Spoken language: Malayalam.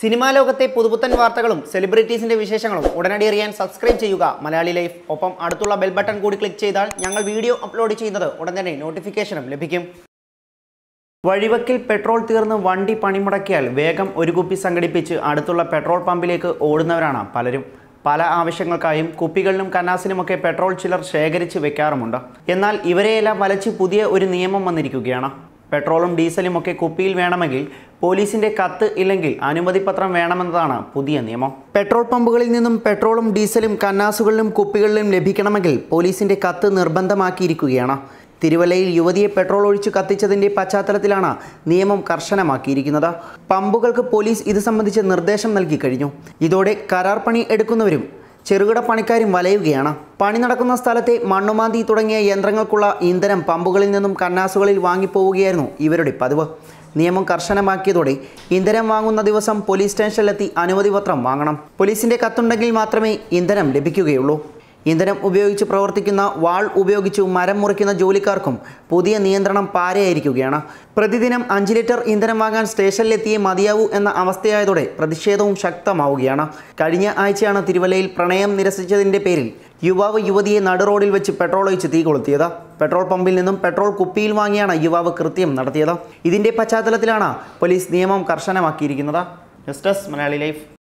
സിനിമാ ലോകത്തെ പുതുപുത്തൻ വാർത്തകളും സെലിബ്രിറ്റീസിന്റെ വിശേഷങ്ങളും ഉടനടി അറിയാൻ സബ്സ്ക്രൈബ് ചെയ്യുക. മലയാളി ലൈഫ്. ഒപ്പം അടുത്തുള്ള ബെൽ ബട്ടൺ കൂടി ക്ലിക്ക് ചെയ്താൽ ഞങ്ങൾ വീഡിയോ അപ്ലോഡ് ചെയ്യുന്നത് ഉടൻ തന്നെ നോട്ടിഫിക്കേഷനും ലഭിക്കും. വഴിവക്കിൽ പെട്രോൾ തീർന്ന് വണ്ടി പണിമുടക്കിയാൽ വേഗം ഒരു കുപ്പി സംഘടിപ്പിച്ച് അടുത്തുള്ള പെട്രോൾ പമ്പിലേക്ക് ഓടുന്നവരാണ് പലരും. പല ആവശ്യങ്ങൾക്കായും കുപ്പികളിലും കന്നാസിലുമൊക്കെ പെട്രോൾ ചിലർ ശേഖരിച്ച് വെക്കാറുമുണ്ട്. എന്നാൽ ഇവരെയെല്ലാം വലച്ച് പുതിയ ഒരു നിയമം വന്നിരിക്കുകയാണ്. പെട്രോളും ഡീസലും ഒക്കെ കുപ്പിയിൽ വേണമെങ്കിൽ പോലീസിന്റെ കത്ത് ഇല്ലെങ്കിൽ അനുമതിപത്രം വേണമെന്നതാണ് പുതിയ നിയമം. പെട്രോൾ പമ്പുകളിൽ നിന്നും പെട്രോളും ഡീസലും കന്നാസുകളിലും കുപ്പികളിലും ലഭിക്കണമെങ്കിൽ പോലീസിന്റെ കത്ത് നിർബന്ധമാക്കിയിരിക്കുകയാണ്. തിരുവല്ലയിൽ യുവതിയെ പെട്രോൾ ഒഴിച്ച് കത്തിച്ചതിന്റെ പശ്ചാത്തലത്തിലാണ് നിയമം കർശനമാക്കിയിരിക്കുന്നത്. പമ്പുകൾക്ക് പോലീസ് ഇത് സംബന്ധിച്ച് നിർദ്ദേശം നൽകി കഴിഞ്ഞു. ഇതോടെ കരാർ പണി എടുക്കുന്നവരും ചെറുകിട പണിക്കാരും വലയുകയാണ്. പണി നടക്കുന്ന സ്ഥലത്തെ മണ്ണുമാന്തി തുടങ്ങിയ യന്ത്രങ്ങൾക്കുള്ള ഇന്ധനം പമ്പുകളിൽ നിന്നും കന്നാസുകളിൽ വാങ്ങിപ്പോവുകയായിരുന്നു ഇവരുടെ പതിവ്. നിയമം കർശനമാക്കിയതോടെ ഇന്ധനം വാങ്ങുന്ന ദിവസം പോലീസ് സ്റ്റേഷനിലെത്തി അനുമതി പത്രം വാങ്ങണം. പോലീസിന്റെ കത്തുണ്ടെങ്കിൽ മാത്രമേ ഇന്ധനം ലഭിക്കുകയുള്ളൂ. ഇന്ധനം ഉപയോഗിച്ച് പ്രവർത്തിക്കുന്ന വാൾ ഉപയോഗിച്ച് മരം മുറിക്കുന്ന ജോലിക്കാർക്കും പുതിയ നിയന്ത്രണം പാരയായിരിക്കുകയാണ്. പ്രതിദിനം അഞ്ച് ലിറ്റർ ഇന്ധനം വാങ്ങാൻ സ്റ്റേഷനിലെത്തിയേ മതിയാവൂ എന്ന അവസ്ഥയായതോടെ പ്രതിഷേധവും ശക്തമാവുകയാണ്. കഴിഞ്ഞ ആഴ്ചയാണ് തിരുവല്ലയിൽ പ്രണയം നിരസിച്ചതിന്റെ പേരിൽ യുവാവ് യുവതിയെ നടുറോഡിൽ വെച്ച് പെട്രോൾ ഒഴിച്ച് തീ കൊളുത്തിയത്. പെട്രോൾ പമ്പിൽ നിന്നും പെട്രോൾ കുപ്പിയിൽ വാങ്ങിയാണ് യുവാവ് കൃത്യം നടത്തിയത്. ഇതിന്റെ പശ്ചാത്തലത്തിലാണ് പോലീസ് നിയമം കർശനമാക്കിയിരിക്കുന്നത്. Justus Malayali life.